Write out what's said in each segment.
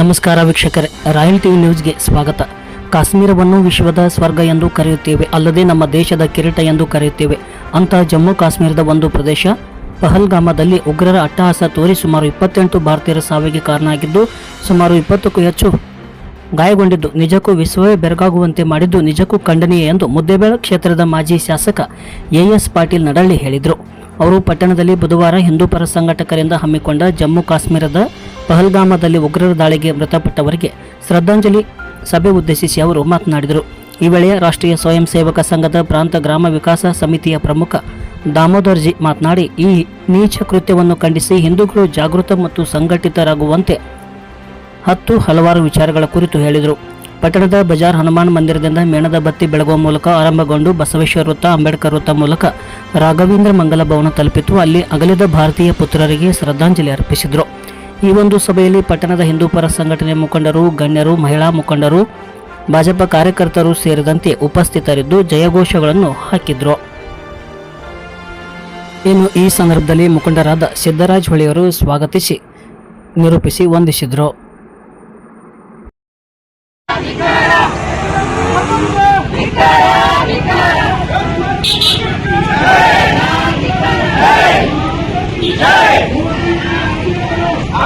ನಮಸ್ಕಾರ ವೀಕ್ಷಕರೇ, royal TV ನ್ಯೂಸ್ಗೆ ಸ್ವಾಗತ. ಕಾಶ್ಮೀರವನ್ನು ವಿಶ್ವದ ಸ್ವರ್ಗ ಎಂದು ಕರೆಯುತ್ತೇವೆ, ಅಲ್ಲದೆ ನಮ್ಮ ದೇಶದ ಕಿರೀಟ ಎಂದು ಕರೆಯುತ್ತೇವೆ. ಅಂತಹ ಜಮ್ಮು ಕಾಶ್ಮೀರದ ಒಂದು ಪ್ರದೇಶ, ಪಹಲ್ಗಾಮದಲ್ಲಿ ಉಗ್ರರ ಅಟ್ಟಹಾಸ ತೋರಿ ಸುಮಾರು ಇಪ್ಪತ್ತೆಂಟು ಭಾರತೀಯರ ಸಾವಿಗೆ ಕಾರಣ ಆಗಿದ್ದು ಸುಮಾರು ಇಪ್ಪತ್ತಕ್ಕೂ ಹೆಚ್ಚು ಗಾಯಗೊಂಡಿದ್ದು, ನಿಜಕ್ಕೂ ವಿಶ್ವವೇ ಬೆರಗಾಗುವಂತೆ ಮಾಡಿದ್ದು, ನಿಜಕ್ಕೂ ಖಂಡನೀಯ ಎಂದು ಮುದ್ದೇಬೇಳ ಕ್ಷೇತ್ರದ ಮಾಜಿ ಶಾಸಕ ಎಎಸ್ ಪಾಟೀಲ್ ನಡಳ್ಳಿ ಹೇಳಿದರು. ಅವರು ಪಟ್ಟಣದಲ್ಲಿ ಬುಧವಾರ ಹಿಂದೂ ಪರ ಸಂಘಟಕರಿಂದ ಹಮ್ಮಿಕೊಂಡ ಜಮ್ಮು ಕಾಶ್ಮೀರದ ಪಹಲ್ಗಾಮದಲ್ಲಿ ಉಗ್ರರ ದಾಳಿಗೆ ಮೃತಪಟ್ಟವರಿಗೆ ಶ್ರದ್ಧಾಂಜಲಿ ಸಭೆ ಉದ್ದೇಶಿಸಿ ಅವರು ಮಾತನಾಡಿದರು. ಈ ವೇಳೆ ರಾಷ್ಟ್ರೀಯ ಸ್ವಯಂ ಸೇವಕ ಸಂಘದ ಪ್ರಾಂತ ಗ್ರಾಮ ವಿಕಾಸ ಸಮಿತಿಯ ಪ್ರಮುಖ ದಾಮೋದರ್ಜಿ ಮಾತನಾಡಿ, ಈ ನೀಚ ಕೃತ್ಯವನ್ನು ಖಂಡಿಸಿ ಹಿಂದೂಗಳು ಜಾಗೃತ ಮತ್ತು ಸಂಘಟಿತರಾಗುವಂತೆ ಹತ್ತು ಹಲವಾರು ವಿಚಾರಗಳ ಕುರಿತು ಹೇಳಿದರು. ಪಟ್ಟಣದ ಬಜಾರ್ ಹನುಮಾನ್ ಮಂದಿರದಿಂದ ಮೇಣದ ಬತ್ತಿ ಬೆಳಗುವ ಮೂಲಕ ಆರಂಭಗೊಂಡು ಬಸವೇಶ್ವರ ವೃತ್ತ, ಅಂಬೇಡ್ಕರ್ ವೃತ್ತ ಮೂಲಕ ರಾಘವೇಂದ್ರ ಮಂಗಲ ಭವನ ತಲುಪಿತು. ಅಲ್ಲಿ ಅಗಲಿದ ಭಾರತೀಯ ಪುತ್ರರಿಗೆ ಶ್ರದ್ಧಾಂಜಲಿ ಅರ್ಪಿಸಿದರು. ಈ ಒಂದು ಸಭೆಯಲ್ಲಿ ಪಟ್ಟಣದ ಹಿಂದೂ ಪರ ಸಂಘಟನೆ ಮುಖಂಡರು, ಗಣ್ಯರು, ಮಹಿಳಾ ಮುಖಂಡರು, ಭಾಜಪ ಕಾರ್ಯಕರ್ತರು ಸೇರಿದಂತೆ ಉಪಸ್ಥಿತರಿದ್ದು ಜಯಘೋಷಗಳನ್ನು ಹಾಕಿದ್ರು. ಇನ್ನು ಈ ಸಂದರ್ಭದಲ್ಲಿ ಮುಖಂಡರಾದ ಸಿದ್ದರಾಜ್ ಹೊಳಿಯವರು ಸ್ವಾಗತಿಸಿ, ನಿರೂಪಿಸಿ ವಂದಿಸಿದರು.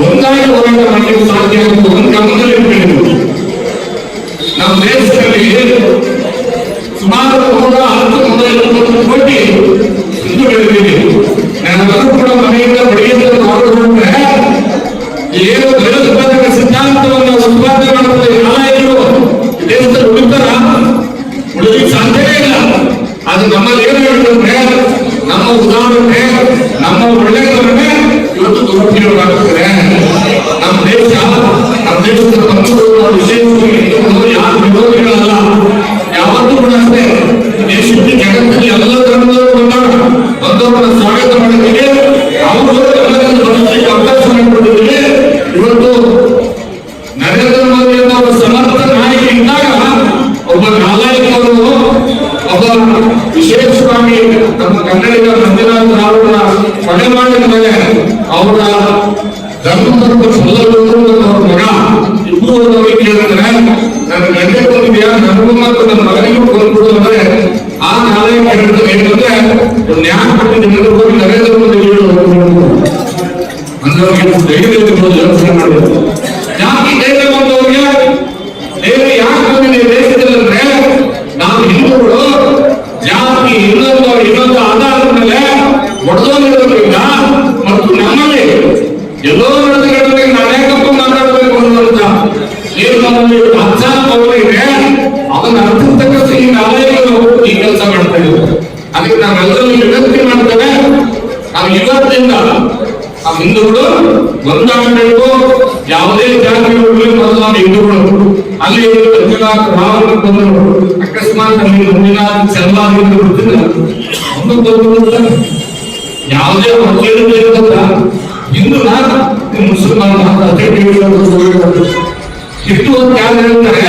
ಒಂದಾಗಿ ಹೋರಾಟ ಮಾಡಲಿಕ್ಕೆ ಸಾಧ್ಯ ಒಂದು ಗಮನದಲ್ಲಿ ಇಟ್ಕೊಂಡಿದ್ದೀವಿ. ನಮ್ಮ ದೇಶದಲ್ಲಿ ಸುಮಾರು ನೂರ ಹತ್ತು ನೂರ ಇಪ್ಪತ್ತು ಕೋಟಿ ಹಿಂದೂಗಳಿದ್ದೀವಿ ನಾವೆಲ್ಲರೂ ಕೂಡ ಮನೆಯಿಂದ ಬೆಳೆಯಿಂದ ಹೊರಗೊಂಡ್ರೆ ಏನು ಭಯೋತ್ಪಾದಕ ಸಿದ್ಧಾಂತವನ್ನು ಉತ್ಪಾದನೆ ಮಾಡುತ್ತದೆ ನಾಯಕರು ದೇಶದಲ್ಲಿ ಉಳಿತಾರ? ಉಳಿಲಿಕ್ಕೆ ಸಾಧ್ಯವೇ ಇಲ್ಲ. ಅದು ನಮ್ಮಲ್ಲಿ ಏನು ಹೇಳಿದ್ರೆ ನಮ್ಮ ಉದಾಹರಣೆ, ನಮ್ಮ ಒಳ್ಳೆಯದನ್ನೇ ಇವತ್ತು ದುರುಪಯೋಗ ಆಗ್ತದೆ. ನಮ್ಮ ದೇಶ ನಮ್ಮ ದೇಶದ ಬಂಧುಗಳು ವಿಶೇಷವಾಗಿ ಯಾರು ವಿರೋಧಿಗಳಲ್ಲ ಯಾವತ್ತೂ ಕೂಡ ಅಷ್ಟೇ ದೇಶಕ್ಕೆ ಜಗತ್ತಿನಲ್ಲಿ ಎಲ್ಲ ಧರ್ಮದವರು ಬಂದಾಗ ಬಂದವರನ್ನ ಸ್ವಾಗತ ಮಾಡಿದ್ದೀವಿ ಅವರು ಎಲ್ಲರನ್ನು ಬದುಕಲಿಕ್ಕೆ ಅವಕಾಶ ಇವತ್ತು ನರೇಂದ್ರ ಮೋದಿ ಸಮರ್ಥ ನಾಯಕ ಇದ್ದಾಗ ಒಬ್ಬ ನಾಲಾಯಕರು ಒಬ್ಬ ವಿಶೇಷವಾಗಿ ನಮ್ಮ ಕನ್ನಡಿಗ ಮಂಜುನಾಥ್ ಅವರ ಕೊಲೆ ಮಾಡಿದ ಮತ್ತು ನನ್ನ ಮಗನಿಗೂ ಬಂದ್ಬಿಡು ಅಂದ್ರೆ ಆ ನಾಲಾಯಕ ಹೇಳಿದ್ರೆ ಏನಂದ್ರೆ ನ್ಯಾಯ ಕೊಟ್ಟಿದ್ದೀನಿ ಅಂದ್ರೆ ಹೋಗಿ ನರೇಂದ್ರ ಮೋದಿ ಹೇಳು ಅಂದ್ರೆ ಅವ್ರಿಗೆ ಧೈರ್ಯ ಇರ್ಬೋದು ಯೋಚನೆ ಮಾಡಬೇಕು ಯಾಕೆ ಧೈರ್ಯ ಬಂದವ್ರಿಗೆ ಧೈರ್ಯ ಯಾಕೆ ಬಂದಿದೆ ದೇಶದಲ್ಲಿ ಅಂದ್ರೆ ನಾವು ಹಿಂದೂಗಳು ಜಾತಿ ಇನ್ನೊಂದು ಇನ್ನೊಂದು ಆಧಾರದ ಮೇಲೆ ಒಡೆದೋಗಿರೋದ್ರಿಂದ ಮತ್ತು ನಮ್ಮಲ್ಲಿ ಎಲ್ಲೋ ನಡೆದುಗಳಿಗೆ ನಾನೇಕಪ್ಪ ಮಾತಾಡಬೇಕು ಅನ್ನುವಂತ ಏನು ನಮ್ಮಲ್ಲಿ ಪವರ್ ಇದೆ? ಅದನ್ನ ಅರ್ಥತಕ್ಕ ಈ ನಾಯಕರು ಈ ಕೆಲಸ ಮಾಡ್ತಾ ಇದ್ದಾರೆ ಅದಕ್ಕೆ ನಾವೆಲ್ಲರೂ ವಿನಂತಿ ಮಾಡ್ತೇವೆ, ನಾವು ಇವತ್ತಿಂದ ಆ ಹಿಂದೂಗಳು ಒಂದಾಗಬೇಕು ಯಾವುದೇ ಜಾತಿ ಇರಲಿ ಮೊದಲು ನಾವು ಹಿಂದೂಗಳು ಅಲ್ಲಿ ರಾಹುಲ್ ಬಂದರು ಅಕಸ್ಮಾತ್ ಅಲ್ಲಿ ಮುಂದಿನ ಸೆಲ್ವಾದಿಂದ ಗೊತ್ತಿಲ್ಲ ಒಂದು ಯಾವುದೇ ಮಕ್ಕಳಿಂದ ಇರೋದ ಹಿಂದೂ ಮುಸಲ್ಮಾನ ಇತ್ತು ಅಂತ ಯಾರು ಹೇಳ್ತಾರೆ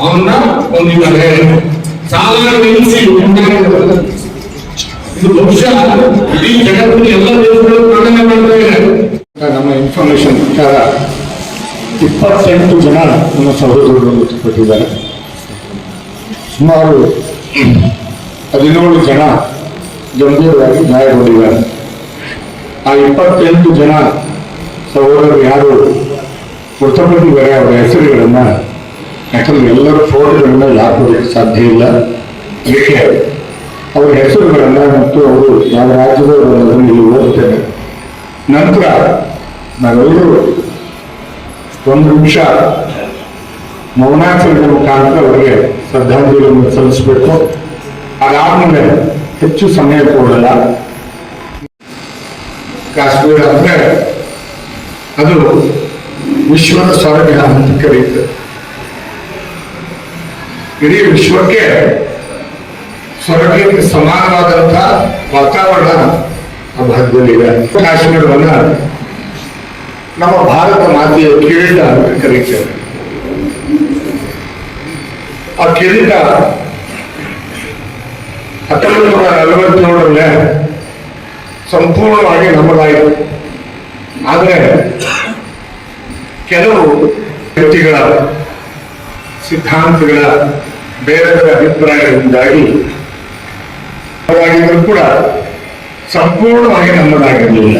ಅವನ್ನ ಹೊಂದಿದ್ದಾರೆ ಸಾಲ ನಿಲ್ಲಿಸಿ ಇದು ಬಹುಶಃ ಇಡೀ ಜಗತ್ತಿನ ಎಲ್ಲ ದೇಶಗಳು ಪ್ರಾಣನೆ ಮಾಡ್ತಾ ನಮ್ಮ ಇನ್ಫಾರ್ಮೇಶನ್ ಪ್ರಕಾರ ಇಪ್ಪತ್ತೆಂಟು ಜನ ನಮ್ಮ ಸಹೋದರರು ಮೃತಪಟ್ಟಿದ್ದಾರೆ ಸುಮಾರು ಹದಿನೇಳು ಜನ ಗಂಭೀರವಾಗಿ ಗಾಯಗೊಂಡಿದ್ದಾರೆ. ಆ ಇಪ್ಪತ್ತೆಂಟು ಜನ ಸಹೋದರರು ಯಾರು ಮೃತಪಟ್ಟಿದ್ದಾರೆ ಅವರ ಹೆಸರುಗಳನ್ನು ಯಾಕಂದ್ರೆ ಎಲ್ಲರ ಫೋಟೋಗಳನ್ನ ಕೊಡಲಿಕ್ಕೆ ಸಾಧ್ಯ ಇಲ್ಲ. ಅದಕ್ಕೆ ಅವರ ಹೆಸರುಗಳನ್ನು ಮತ್ತು ಅವರು ಯಾವ ರಾಜ್ಯದವರು ಅನ್ನೋದನ್ನು ಇಲ್ಲಿ ಓದ್ತೇನೆ. ನಂತರ ನಾವೆಲ್ಲರೂ ಒಂದು ನಿಮಿಷ ಮೌನಾಚರಣೆ ಮುಖಾಂತರ ಅವರಿಗೆ ಶ್ರದ್ಧಾಂಜಲಿಯನ್ನು ಸಲ್ಲಿಸಬೇಕು. ಅದಾದ್ಮೇಲೆ ಹೆಚ್ಚು ಸಮಯ ಕೊಡಲ್ಲ. ಕಾಶ್ಮೀರ ಅಂದ್ರೆ ಅದು ವಿಶ್ವದ ಸ್ವರ್ಗ ಅಂತ ಕರೆಯುತ್ತೆ ಇಡೀ ವಿಶ್ವಕ್ಕೆ ಸ್ವರ್ಗಕ್ಕೆ ಸಮಾನವಾದಂತಹ ವಾತಾವರಣ ಆ ಭಾಗದಲ್ಲಿದೆ ಕಾಶ್ಮೀರವನ್ನ ನಮ್ಮ ಭಾರತ ಮಾತೆಯ ಕಿರೀಟ ಅಂತ ಕರೀತೇವೆ. ಆ ಕಿರೀಟ ಹತ್ತೊಂಬತ್ತು ನೂರ ನಲವತ್ತೇಳರಲ್ಲೇ ಸಂಪೂರ್ಣವಾಗಿ ನಮ್ಮದಾಯಿತು. ಆದರೆ ಕೆಲವು ವ್ಯಕ್ತಿಗಳ ಸಿದ್ಧಾಂತಗಳ ಬೇರೆ ಬೇರೆ ಅಭಿಪ್ರಾಯಗಳಿಂದಾಗಿ ಅವರಾಗಿದ್ದರೂ ಕೂಡ ಸಂಪೂರ್ಣವಾಗಿ ನಮ್ಮದಾಗಿರಲಿಲ್ಲ.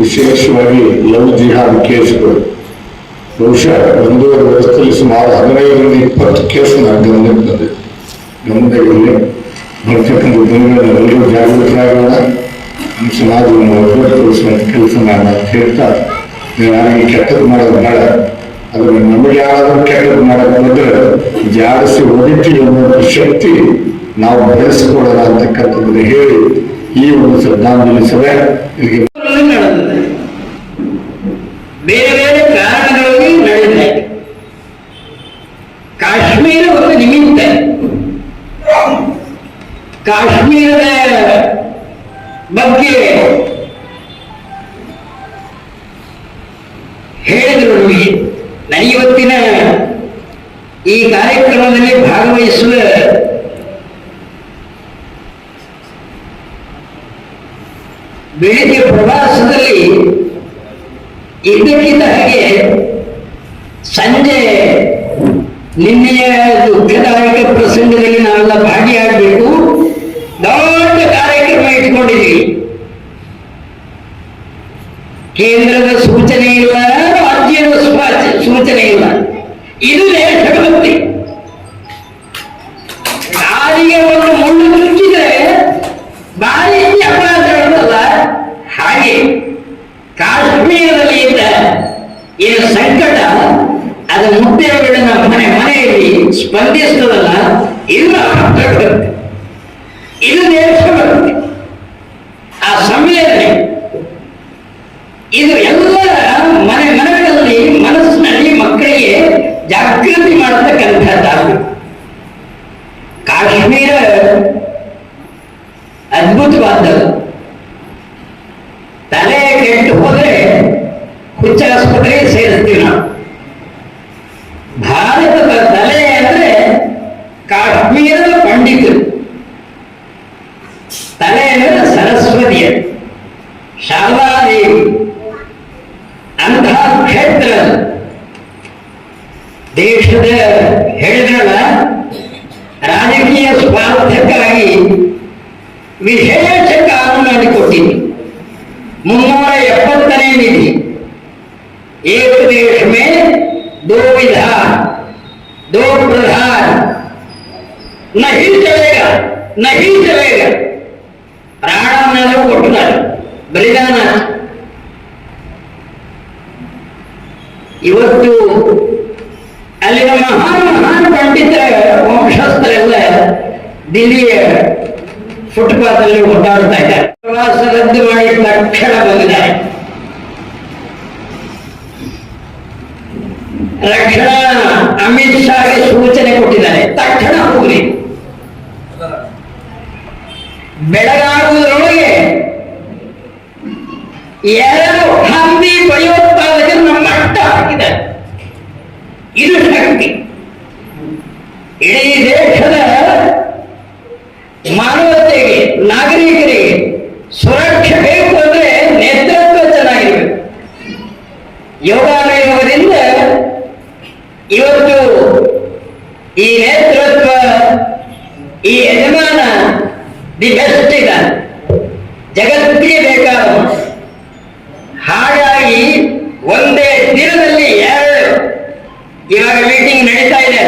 ವಿಶೇಷವಾಗಿ ಲವ್ ಜಿಹಾದ್ ಕೇಸ್ಗಳು. ಬಹುಶಃ ಒಂದೂವರೆ ವರ್ಷದಲ್ಲಿ ಸುಮಾರು ಹದಿನೈದರಿಂದ ಇಪ್ಪತ್ತು ಕೇಸ್ ನನ್ನ ಗಮನಕ್ಕೆ ಬಂದಿದೆ ಗಮನದಲ್ಲಿ ಬರ್ತಕ್ಕಂಥ ದಿನಗಳಲ್ಲೂ ಜಾಗೃತರಾಗೋಣ. ನಮ್ಮ ಸಮಾಜವನ್ನು ಕೆಲಸ ಮಾಡೋಣ ಅಂತ ಹೇಳ್ತಾ, ನೀವು ಯಾರಿಗೆ ಕೆಟ್ಟದ್ದು ಮಾಡೋದು ಬೇಡ. ಅದನ್ನು ನಮಗೆ ಯಾರಾದರೂ ಕೆಟ್ಟದ್ದು ಮಾಡೋದು ಜಾಡಿಸಿ ಹೊಡಿತೀವಿ ಅನ್ನೋ ಶಕ್ತಿ ನಾವು ಬೆಳೆಸಿಕೊಳ್ಳೋಣ ಅಂತಕ್ಕಂಥದ್ದನ್ನು ಹೇಳಿ ಈ ಒಂದು ಶ್ರದ್ಧಾಂಜಲಿ ಸಭೆ ಇಲ್ಲಿಗೆ ಬೇರೆ ಬೇರೆ ಕಾರಣಗಳಲ್ಲಿ ನಡೆದಿದೆ. ಕಾಶ್ಮೀರ ಒಂದು ನಿಮಿತ್ತ ಕಾಶ್ಮೀರದ ಬಗ್ಗೆ ಹೇಳಿದ್ರು ನಮಗೆ ನನಗಿವತ್ತಿನ ಈ ಕಾರ್ಯಕ್ರಮದಲ್ಲಿ ಭಾಗವಹಿಸುವ ಬೆಳಿಗ್ಗೆ ಪ್ರವಾಸದಲ್ಲಿ ಇದ್ದಕ್ಕಿದ್ದ ಹಾಗೆ ಸಂಜೆ ನಿನ್ನೆಯ ದುಃಖದಾಯಕ ಪ್ರಸಂಗದಲ್ಲಿ ನಾವೆಲ್ಲ ಭಾಗಿಯಾಗಬೇಕು. ದೊಡ್ಡ ಕಾರ್ಯಕ್ರಮ ಇಟ್ಕೊಂಡಿದ್ದೀವಿ. ಕೇಂದ್ರದ ಸೂಚನೆ ಇಲ್ಲ, ರಾಜ್ಯದ ಸೂಚನೆ ಇಲ್ಲ. ಇದು ದೇಶಭಕ್ತಿ ಕಾಲಿಗೆ ಒಂದು ಮುಳ್ಳು ಮುಚ್ಚಿದ್ರೆ ಬಾರಿ ಅಪರಾಧಗಳಲ್ಲ ಹಾಗೆ ಕಾಶ್ಮೀರದಲ್ಲಿ ಇದ್ದ ಏನು ಸಂಕಟ ಅದು ಮುದ್ದೆಗಳನ್ನ ಮನೆ ಮನೆಯಲ್ಲಿ ಸ್ಪಂದಿಸ್ತದಲ್ಲ ಇದು ರಾಷ್ಟ್ರಭಕ್ತಿ ಬರುತ್ತೆ ಆ ಸಮಯದಲ್ಲಿ ಇದು ಎಲ್ಲರ ಮನೆ ಮನೆಗಳಲ್ಲಿ ಮನಸ್ಸಿನಲ್ಲಿ ಮಕ್ಕಳಿಗೆ ಜಾಗೃತಿ ಮಾಡತಕ್ಕಂಥದ್ದಾಗಬೇಕು ಕಾಶ್ಮೀರ ಅದ್ಭುತವಾದದ್ದು. ತಲೆ ಕೆಟ್ಟು ಹೋದ್ರೆ ಹುಚ್ಚ ಆಸ್ಪತ್ರೆಗೆ ಸೇರಿಸ್ತೀವಿ ನಾವು. एक देश में दो विधान दो प्रधान नहीं चलेगा नहीं चलेगा ಪ್ರಾಣವನ್ನೆಲ್ಲ ಕೊಟ್ಟಿದ್ದಾರೆ ಬಲಿದಾನ ಇವತ್ತು ಅಲ್ಲಿನ ಮಹಾನ್ ಮಹಾನ್ ಪಂಡಿತರ ವಂಶಸ್ಥರೆಲ್ಲ ದಿಲ್ಲಿಯ ಫುಟ್ಪಾತ್ ಅಲ್ಲಿ ಓಡಾಡ್ತಾ ಇದ್ದಾರೆ ಪ್ರವಾಸ ರದ್ದು ಮಾಡಿ ತಕ್ಷಣ ಬಂದಿದ್ದಾರೆ ರಕ್ಷಣಾ ಅಮಿತ್ ಶಾಗೆ ಸೂಚನೆ ಕೊಟ್ಟಿದ್ದಾರೆ. ತಕ್ಷಣ ಹೋಗ್ರಿ. ಬೆಳಗಾಡುವುದರೊಳಗೆ ಎರಡು ಹಂದಿ ನಮ್ಮ ಮಟ್ಟ ಹಾಕಿದ್ದಾರೆ. ಇದು ಶಕ್ತಿ ಇಡೀ ದೇಶದ ಮಾನವತೆಗೆ, ನಾಗರಿಕರಿಗೆ ಸುರಕ್ಷೆ ಬೇಕು ಅಂದ್ರೆ ನೇತೃತ್ವ ಚೆನ್ನಾಗಿರಬೇಕು. ಯೋಗಾಲಯದಿಂದ ಇವತ್ತು ಈ ನೇತೃತ್ವ, ಈ ಯಜಮಾನ ದಿ ಬೆಸ್ಟ್ ಇದ ಜಗತ್ತಿಗೆ ಬೇಕಾದ ಹಾಗಾಗಿ ಒಂದೇ ದಿನದಲ್ಲಿ ಎರಡು ಇವಾಗ ಮೀಟಿಂಗ್ ನಡೀತಾ ಇದೆ.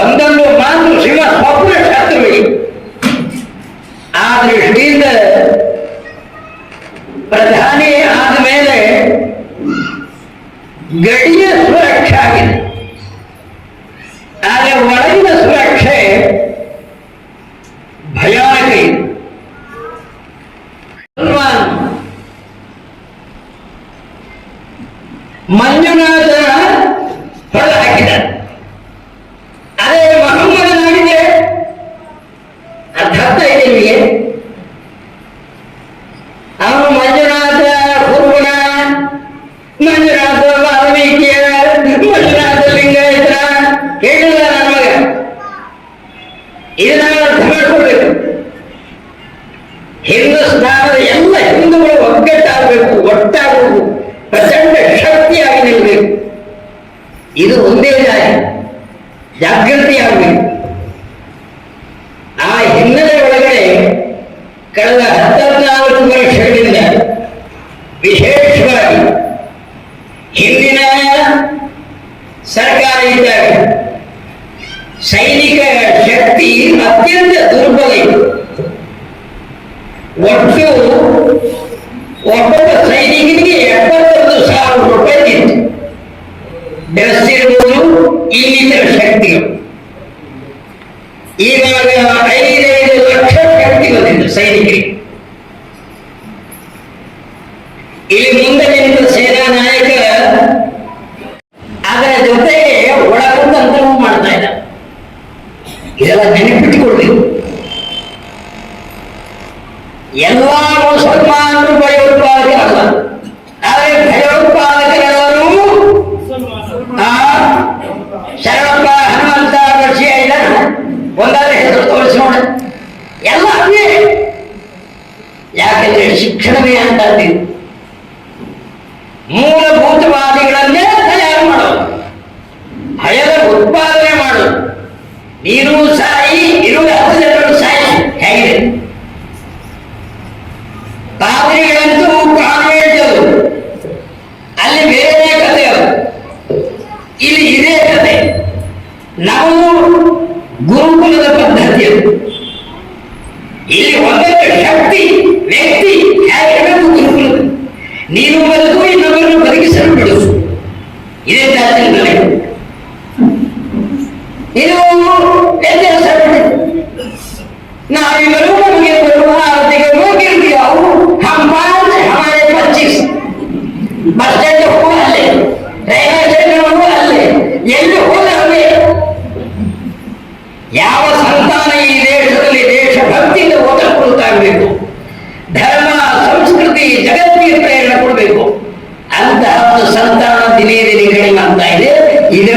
ಒಂದೊಂದು ಮಾತು ಶಿವ ಸ್ವಪ್ನ ಶಾಸ್ತ್ರವಿದೆ ಆ ದೃಷ್ಟಿಯಿಂದ ಪ್ರಧಾನಿ ಆದ ಮೇಲೆ ಗಡಿಯ ಯುನೈಟ್ ಆಗಬೇಕು ಒಟ್ಟಾಗಬೇಕು, ಪ್ರಚಂಡ ಶಕ್ತಿಯಾಗಿ ನಿಲ್ಲಬೇಕು. ಇದು ಒಂದೇ ದಾರಿ ಜಾಗೃತಿ ಆಗಬೇಕು ಆ ಹಿನ್ನೆಲೆ ಒಳಗಡೆ ಕಳೆದ ಹತ್ತನಾಲ್ಕು ವರ್ಷಗಳಿಂದ ವಿಶೇಷವಾಗಿ ಹಿಂದಿನ ಸರ್ಕಾರ ಇದ್ದಾಗ ಸೈನಿಕ ಶಕ್ತಿ ಅತ್ಯಂತ ದುರ್ಬಲ ಇತ್ತು. ಒಟ್ಟು ಒಬ್ಬೊಬ್ಬ ಸೈನಿಕನಿಗೆ ಎಪ್ಪತ್ತೊಂದು ಸಾವಿರ ರೂಪಾಯಿ ನೀಡಿತು ಬೆಳೆಸಿರ್ಬೋದು ಇಲ್ಲಿನ ಶಕ್ತಿಗಳು ಈಗಾಗ ಐದೈದು ಲಕ್ಷ ಶಕ್ತಿಗಳಿದ್ದು ಸೈನಿಕರಿಗೆ ಇಲ್ಲಿ ಮುಂದೆ ನಿಂತ ಸೇನಾ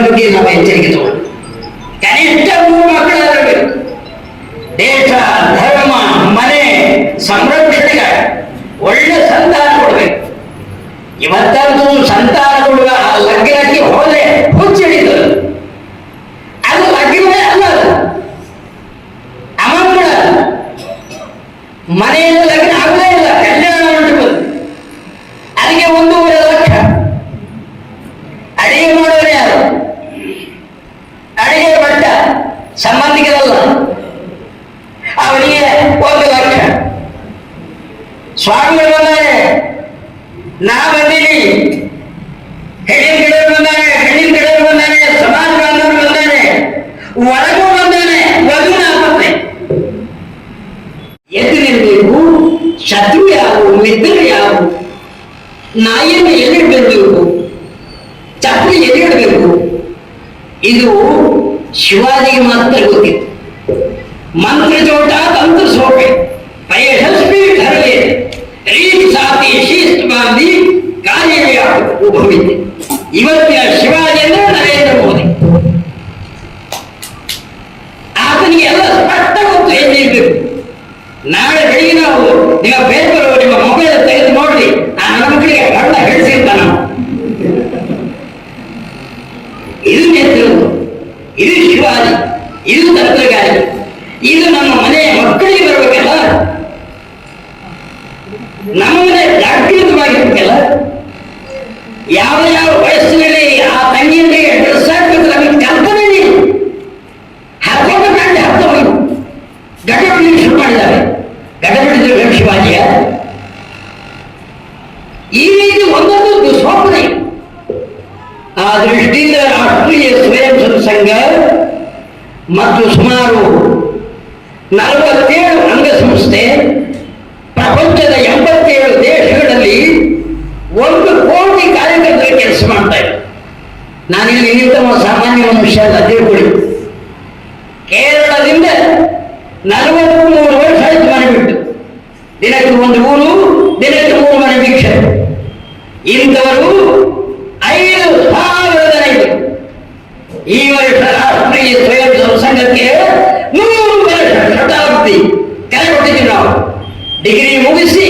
never give up until you ನಾಯಿಯನ್ನು ಎಲ್ಲಿಡಬೇಕು ಇವರು? ಚಪ್ಪಲಿ ಎಲ್ಲಿಡಬೇಕು? ಇದು ಶಿವಾಜಿಗೆ ಮಾತ್ರ ಗೊತ್ತಿತ್ತು. ಮಂತ್ರ ಚೋಟ ತಂತ್ರ ಸೋಪೆ. ಪಯಶಸ್ವಿ ಧರಲೆ ರೀತಿ ಸಾತಿ ಶಿಸ್ತು ಬಾಂಧಿ ಕಾರ್ಯವೇ ಉಭವಿದೆ ಇವತ್ತಿನ ಶಿವಾಜಿ ಅಂದ್ರೆ ನರೇಂದ್ರ ಮೋದಿ. ಆತನಿಗೆ ಎಲ್ಲ ಸ್ಪಷ್ಟ ಗೊತ್ತು, ಎಲ್ಲಿರ್ಬೇಕು? ನಾಳೆ ಆ ದೃಷ್ಟಿಯಿಂದ ರಾಷ್ಟ್ರೀಯ ಸ್ವಯಂ ಸಂಘ ಮತ್ತು ಸುಮಾರು ನಲವತ್ತೇಳು ಅಂಗಸಂಸ್ಥೆ, ಪ್ರಪಂಚದ ಎಂಬತ್ತೇಳು ದೇಶಗಳಲ್ಲಿ ಒಂದು ಕೋಟಿ ಕಾರ್ಯಕರ್ತರು ಕೆಲಸ ಮಾಡ್ತಾ ಇದೆ ನಾನಿಲ್ಲಿ ನಿಂತಮ್ಮ ಸಾಮಾನ್ಯ ಮನುಷ್ಯ ಅಲ್ಲ ತಿಳ್ಕೊಳ್ಳಿ. ಕೇರಳದಿಂದ ನಲವತ್ತ್ ಮೂರು ವರ್ಷ ಆಯ್ತು ಮನೆ ಬಿಟ್ಟು. ದಿನಕ್ಕೆ ಒಂದು ಊರು, ದಿನಕ್ಕೆ ಮೂರು ಮನೆ ಭಿಕ್ಷೆ. ಇಂಥವರು 你们。